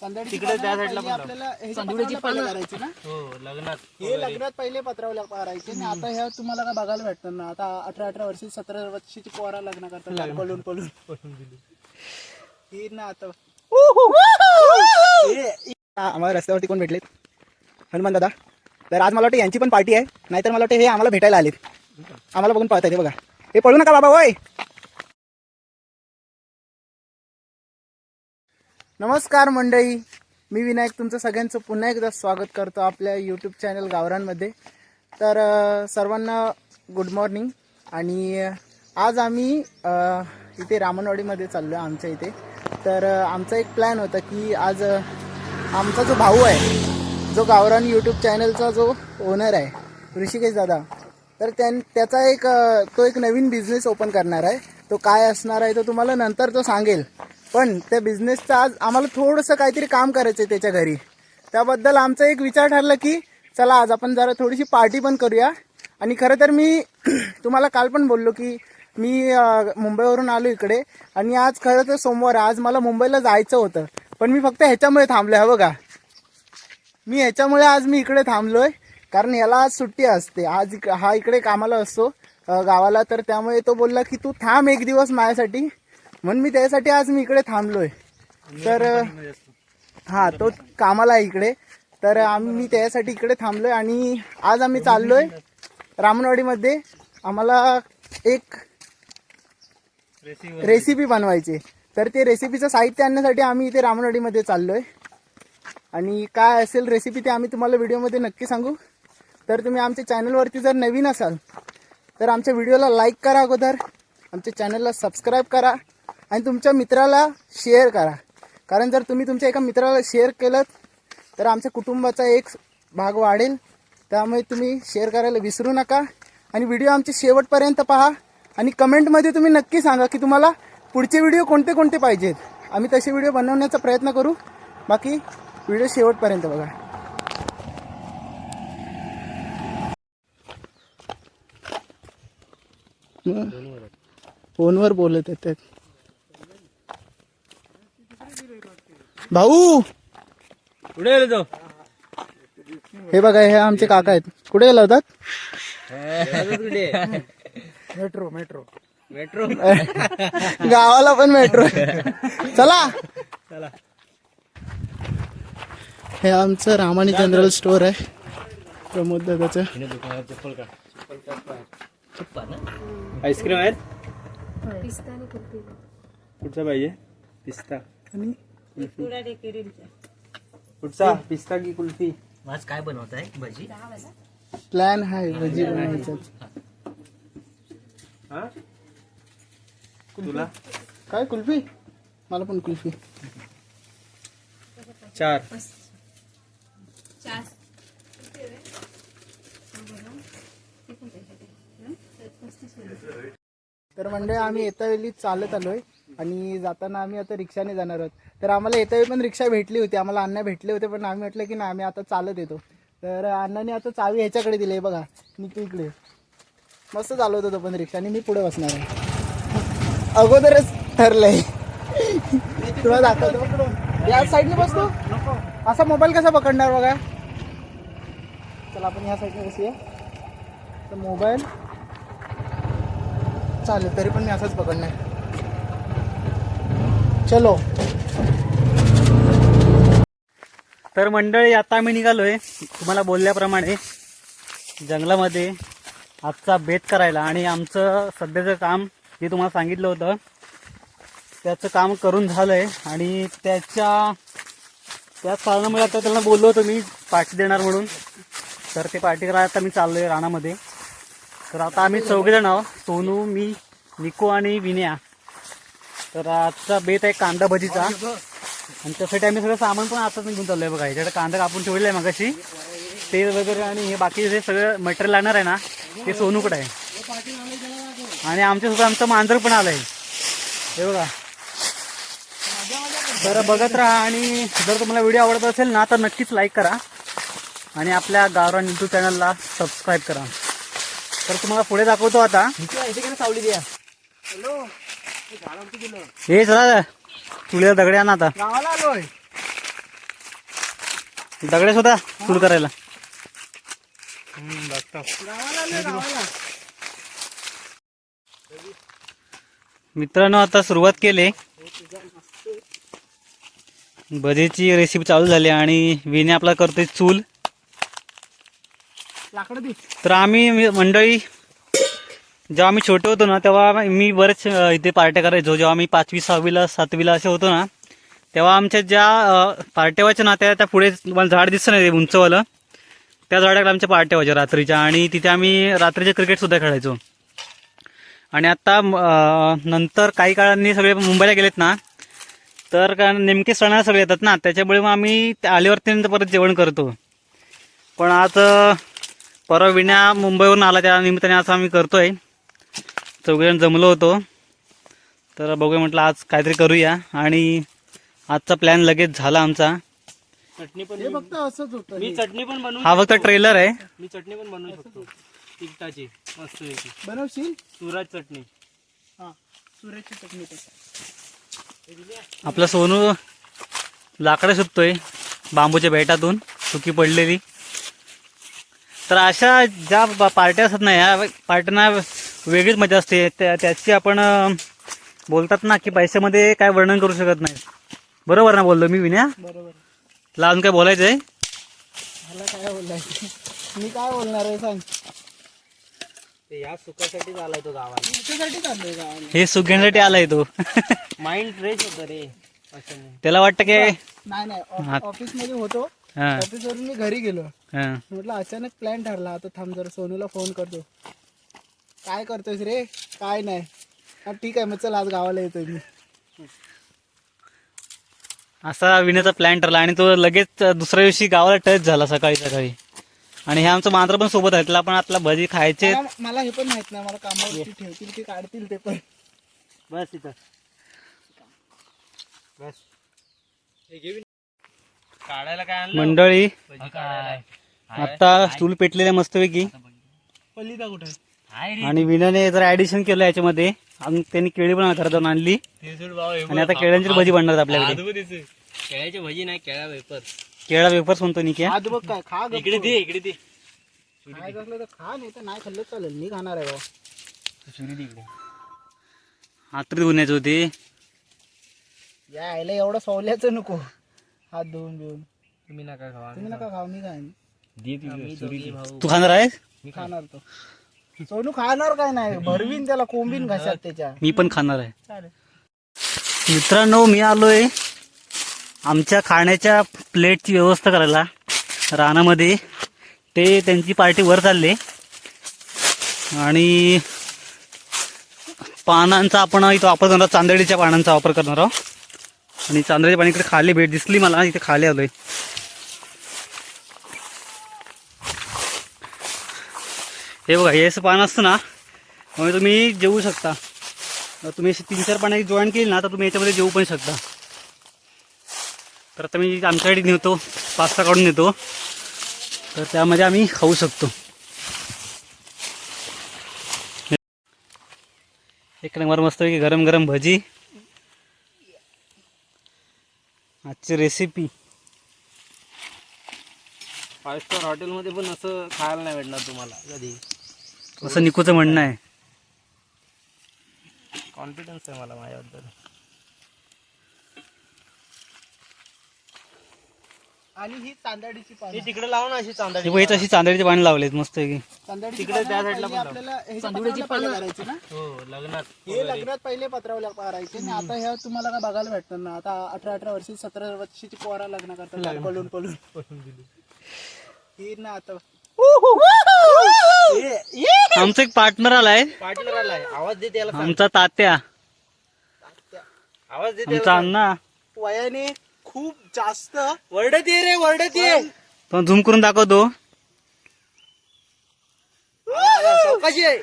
कंदडीची तिकडे पानं त्या साईडला पहिले पण आपल्याला हे कंदडीची पानं? करायची ना? हो लग्नात हे लग्नात पहिले पत्रावल्या करायचे आणि आता ह्या तुम्हाला काय बघायला भेटतात ना आता अठरा अठरा वर्षी सतरा वर्षाची पोरा लग्न करतात. पळून पळून. ही ना आता. हे- हा, आम्हाला रस्त्यावरती कोण भेटलेत? हनुमान दादा. तर आज मला वाटतं यांची पण पार्टी आहे. नाहीतर मला वाटतं हे आम्हाला भेटायला आलेत. आम्हाला बघून पळताय ते बघा. हे पळू नका बाबा होय. नमस्कार मंडळी. मी विनायक तुमचं सगळ्यांचं पुन्हा एकदा स्वागत करतो आपल्या यूट्यूब चॅनल गावरांमध्ये तर सर्वांना गुड मॉर्निंग आणि आज आम्ही इथे रामनवाडीमध्ये चाललो आहे आमच्या इथे. तर आमचा एक प्लॅन होता की आज आमचा जो भाऊ आहे जो गावरान यूट्यूब चॅनलचा जो ओनर आहे ऋषिकेश दादा तर त्यां त्याचा एक तो एक नवीन बिझनेस ओपन करणार आहे. तो काय असणार आहे तो तुम्हाला नंतर तो सांगेल. पण त्या बिझनेसचं आज आम्हाला थोडंसं काहीतरी काम करायचं आहे त्याच्या घरी. त्याबद्दल आमचा एक विचार ठरला की चला आज आपण जरा थोडीशी पार्टी पण करूया. आणि खरं तर मी तुम्हाला काल पण बोललो की मी मुंबईवरून आलो इकडे. आणि आज खरं तर सोमवार आज मला मुंबईला जायचं होतं. पण मी फक्त ह्याच्यामुळे थांबलो आहे बघा. मी ह्याच्यामुळे आज मी इकडे थांबलो आहे कारण याला आज सुट्टी असते. आज इक- हा इकडे कामाला असतो गावाला. तर त्यामुळे तो बोलला की तू थांब एक दिवस माझ्यासाठी. म्हणून मी त्यासाठी आज मी इकडे थांबलोय. तर हा तो कामाला आहे इकडे. तर आम्ही मी त्यासाठी इकडे थांबलोय आणि आज आम्ही चाललोय रामनवाडीमध्ये. आम्हाला एक रेसिपी बनवायची. तर ते रेसिपीचं साहित्य आणण्यासाठी आम्ही इथे रामनवाडीमध्ये चाललोय. आणि काय असेल रेसिपी ते आम्ही तुम्हाला व्हिडिओमध्ये नक्की सांगू. तर तुम्ही आमच्या चॅनलवरती जर नवीन असाल तर आमच्या व्हिडिओला लाईक करा अगोदर. आमच्या चॅनलला सबस्क्राईब करा. आणि तुमच्या मित्राला शेअर करा. कारण जर तुम्ही तुमच्या एका मित्राला शेअर केलं तर आमच्या कुटुंबाचा एक भाग वाढेल. त्यामुळे तुम्ही शेअर करायला विसरू नका. आणि व्हिडिओ आमचे शेवटपर्यंत पहा. आणि कमेंटमध्ये तुम्ही नक्की सांगा की तुम्हाला पुढचे व्हिडिओ कोणते कोणते पाहिजेत. आम्ही तसे व्हिडिओ बनवण्याचा प्रयत्न करू. बाकी व्हिडिओ शेवटपर्यंत बघा. फोनवर बोलत येतात. भाऊ! कुठे गेलो तो? हे बघा हे आमचे काका आहेत. कुठे गेला होतात मेट्रो मेट्रो. मेट्रो? गावाला पण मेट्रो चला. चला. हे आमचं रामानी जनरल स्टोअर आहे. प्रमोद दादाचं. आईस्क्रीम आहेत? कुठचा पाहिजे? पिस्ता. आणि कुठचा पिस्ता की कुल्फी? आज काय बनवत आहे भजी? प्लॅन आहे भजी बनवायचा. हा? तुला? काय कुल्फी? मला पण कुल्फी. चार. तर म्हणजे आम्ही येता वेळी चालत आलोय. आणि जाताना आम्ही आता रिक्षाने जाणार आहोत. तर आम्हाला येता पण रिक्षा भेटली होती. आम्हाला अण्णा भेटले होते पण आम्ही म्हटलं की ना आम्ही आता चालत येतो. तर अण्णाने आता चावी ह्याच्याकडे दिली आहे बघा. निकू इकडे. मस्त चालवत होतो पण रिक्षा आणि मी पुढे बसणार आहे. अगोदरच ठरलंय. तुला दाखवतो. या साईडने बसतो. असा मोबाईल कसा पकडणार बघा. चला आपण या साईडने बसूया. तर मोबाईल चालेल तरी पण मी असंच पकडणार. चलो. तर मंडळी आता आम्ही निघालोय तुम्हाला बोलल्याप्रमाणे जंगलामध्ये आजचा बेत करायला. आणि आमचं सध्याचं काम जे तुम्हाला सांगितलं होतं त्याचं काम करून झालंय. आणि त्याच्या त्याच कारणामुळे आता त्यांना बोललो होतो मी पार्टी देणार म्हणून. तर ते पार्टी करायला आता मी चाललोय रानामध्ये. तर आता आम्ही चौघेजण आहोत. सोनू मी निको आणि विनया. तर आजचा बेत आहे कांदा भजीचा. आणि त्यासाठी आम्ही सगळं सामान पण आताच निघून चाललोय बघा. ह्याच्याकडे कांदा कापून ठेवलेला आहे मगाशी. तेल वगैरे आणि हे बाकी जे सगळं मटेरियल लागणार आहे ना ते सोनूकडे आहे. आणि आमच्यासोबत आमचं मांजर पण आलंय. हे बघा. तर बघत राहा आणि जर तुम्हाला व्हिडिओ आवडत असेल ना तर नक्कीच लाईक करा. आणि आपल्या गावरान यूट्यूब चॅनलला सबस्क्राईब करा. तर तुम्हाला पुढे दाखवतो आता. सावली द्या. हे चला तुला दगडे आण आता. गावाला आलोय. दगडे सुद्धा सुरू करायला. मित्रांनो आता सुरुवात केली. भजीची रेसिपी चालू झाली आणि विने आपला करतोय चूल. लाकडं दे तर आम्ही मंडळी जेव्हा आम्ही छोटे होतो ना तेव्हा मी बरेच इथे पार्ट्या करायचो. जेव्हा आम्ही पाचवी सहावीला सातवीला असे होतो ना तेव्हा आमच्या ज्या पार्ट्या व्हायच्या ना त्या त्या पुढे मला झाड दिसतं नाही ते उंचवालं. त्या झाडाकडे आमच्या पार्ट्या व्हायच्या रात्रीच्या. आणि तिथे आम्ही रात्रीचे क्रिकेटसुद्धा खेळायचो. आणि आत्ता नंतर काही काळांनी सगळे मुंबईला गेलेत ना तर कारण नेमके सण सगळे येतात ना त्याच्यामुळे मग आम्ही त्या आल्यावरती परत जेवण करतो. पण आज परवा विण्या मुंबईवरून आला त्या निमित्ताने असं आम्ही करतोय. चौघेजण जमलो होतो. तर बघूया म्हटलं आज काहीतरी करूया. आणि आजचा प्लॅन लगेच झाला आमचा. चटणी पण हे फक्त असंच होतं मी चटणी पण बनवू हा फक्त ट्रेलर आहे. मी चटणी पण बनवू शकतो तिखटाची मस्त बनवशील? सुराज चटणी. हा चटणी आपला सोनू लाकडं शोधतोय बांबूच्या बेटातून. सुकी पडलेली. तर अशा ज्या ब- पार्ट्या असतात ना ह्या पार्ट्यांना वेगळीच मजा असते. त्या त्याची आपण बोलतात ना की पैशामध्ये काय वर्णन करू शकत नाही. बरोबर ना बोललो मी विन्या? बरोबर. तुला अजून काय बोलायचं आहे मला काय बोलायचं मी काय बोलणार आहे सांग. ते या सुखासाठीच आलाय तो गावाला. गावाला. हे सुख घेण्यासाठी आलाय तो. माइंड फ्रेश होतं रे. त्याला वाटतं की नाही नाही हा. ऑफिसमध्ये होतो. हा, ऑफिस वरून मी घरी गेलो. हा. म्हटलं अचानक प्लॅन ठरला. आता थांब जरा सोनूला फोन करतो. काय करतोयस रे? काय नाही. हा ठीक आहे मग चल आज गावाला येतोय मी. असा विण्याचा प्लॅन ठरला आणि तो लगेच दुसऱ्या दिवशी गावाला टच झाला सकाळी सकाळी. आणि हे आमचं मांजर पण सोबत आहे त्याला पण आतला भजी खायचे. मला मला हे पण माहीत नाही मला कामावरती ठेवतील ते काढतील ते पण. बस तिथं बस. काढायला काय आणलं? मंडळी आता चूल पेटलेल्या मस्तपैकी. पल्लिदा कुठे आणि विनाने जर ऍडिशन केलं याच्यामध्ये. आणि त्यांनी केळी पण जाऊन आणली. आणि आता केळ्यांची भजी बनणार आपल्याकडे. केळ्याची भजी नाही केळ्या वेपर केळा वेफर्स म्हणतो निकी. हा? आज बघ काय खा गप्प. इकडे दे इकडे दे. तर खा नाही तर नाही खाल्लं चालेल. मी खाणार आहे बाबा धुण्याचे होते. या आईला एवढं सवल्याचं नको. हात धुवून घेऊन तुम्ही नका खावा तुम्ही नका खाऊ. मी भाऊ. तू खाणार आहेस? मी खाणार तो. सोनू खाणार काय नाही? भरवीन त्याला कोंबीन घशात त्याच्या. मी पण खाणार आहे. चालेल. मित्रांनो मी आलोय आमच्या खाण्याच्या प्लेटची व्यवस्था करायला रानामध्ये. ते त्यांची पार्टी वर चालले. आणि पानांचा आपण इथं वापर करणार आहोत, चांदडीच्या पानांचा वापर करणार आहोत. आणि चांदडीच्या पाणी इकडे खाली भेट दिसली मला इथे खाली आलोय. हे बघा हे असं पान असतं ना म्हणजे तुम्ही जेवू शकता. तुम्ही अशी तीन चार पाण्याची जॉईन केली ना तर तुम्ही याच्यामध्ये जेवू पण शकता. तर आता मी आमच्याकडे नेतो पास्ता काढून नेतो. तर त्यामध्ये आम्ही खाऊ शकतो. एक नंबर मस्त की गरम गरम भजी. आजची रेसिपी फाईव्ह स्टार हॉटेलमध्ये पण असं खायला नाही भेटणार तुम्हाला कधी. असं निकूचं म्हणणं आहे. कॉन्फिडन्स आहे मला माझ्याबद्दल. आणि ही तांदळीची ते पानं तिकडे लाव ना अशी चांदणी हे बघित अशी चांदळीचे पाणी लावलेत मस्त की. तिकडे त्या पण आपल्याला करायची ना? हो लग्नात. हे लग्नात पहिले पत्रावल्या करायचे. आणि आता ह्या तुम्हाला काय बघायला भेटणार ना आता अठरा अठरा वर्षी सतरा वर्षाची पोरा लग्न करतात. पळून पळून. ही ना आता आमचा एक पार्टनर आलाय. पार्टनर आलाय. आवाज दे त्याला सांग. आमचा तात्या. आवाज दे आमचा अण्णा. वयाने खूप जास्त वरडत ये रे वरडत ये. तो झूम करून दाखवतो. कशी आहे.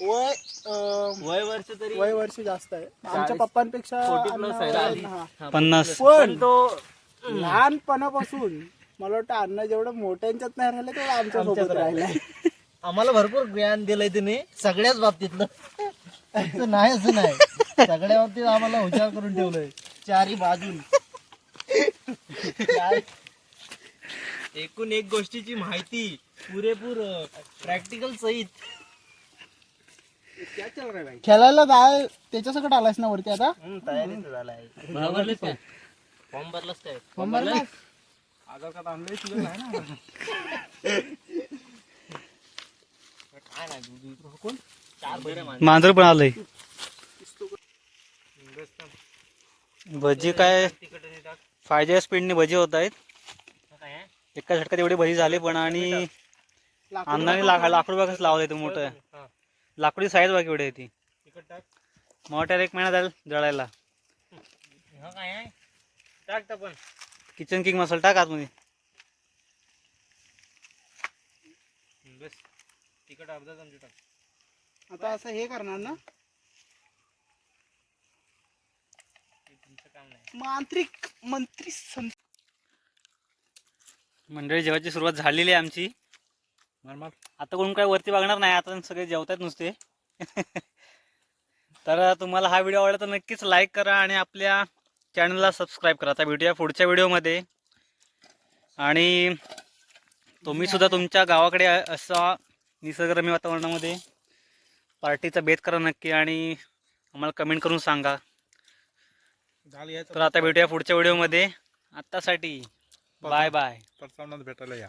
वय अं, वय वर्ष तरी वय वर्ष जास्त आहे. आमच्या पप्पांपेक्षा 40 plus अण्णा आहे. हा. पन्नास. पण तो लहानपणापासून मला वाटतं अन्न जेवढं मोठ्यांच्यात नाही राहिलं तेवढं आमच्यासोबत राहिलंय आम्हाला भरपूर ज्ञान दिलंय तिने सगळ्याच बाबतीतलं असं नाही असं नाही. सगळ्या बाबतीत आम्हाला हुशार करून ठेवलंय. चारी बाजून. एकूण एक गोष्टीची माहिती पुरेपूर प्रॅक्टिकल सहित. खेळायला जाय त्याच्यासकट आलायस ना वरती आता? तयारी झालाय. फॉर्म भरलाच काय फॉर्म भरला? आधार कार्ड आणलंय तुझं नाही ना? काय नाही कोण? चार बरे मांजर पण आलंय. भजी काय? तिकट टाक. फायद्या स्पीडने भजी होत आहेत. काय आहे? एका झटक्यात एवढी भजी झाली पण आणि अण्णाने लाक लाकूड बघच लावलंय ते मोठं? हा. लाकडी साईज बघ एवढी आहे ती. टाक. मोठ्यात एक महिना जाईल जळायला. हा काय आहे? टाक पण. किचन किंग मसाला टाक आतमध्ये. बस. तिकट अर्धा चमचा टाक. आता असं हे करणार ना? हे तुमचं काम नाही. मांत्रिक मंत्री सं- मंडळी जेवायची सुरुवात झालेली आहे आमची. आता कोण काय वरती बघणार नाही आता सगळे जेवतात नुसते. तर तुम्हाला हा व्हिडिओ आवडला तर नक्कीच लाईक करा आणि आपल्या चॅनलला सबस्क्राईब करा. आता भेटूया पुढच्या व्हिडिओमध्ये. आणि तुम्ही सुद्धा तुमच्या गावाकडे असा निसर्गरम्य वातावरणामध्ये पार्टीचा बेत करा नक्की आणि आम्हाला कमेंट करून सांगा. तर आता भेटूया पुढच्या व्हिडिओमध्ये. आत्तासाठी. Bye bye. भेटायला या.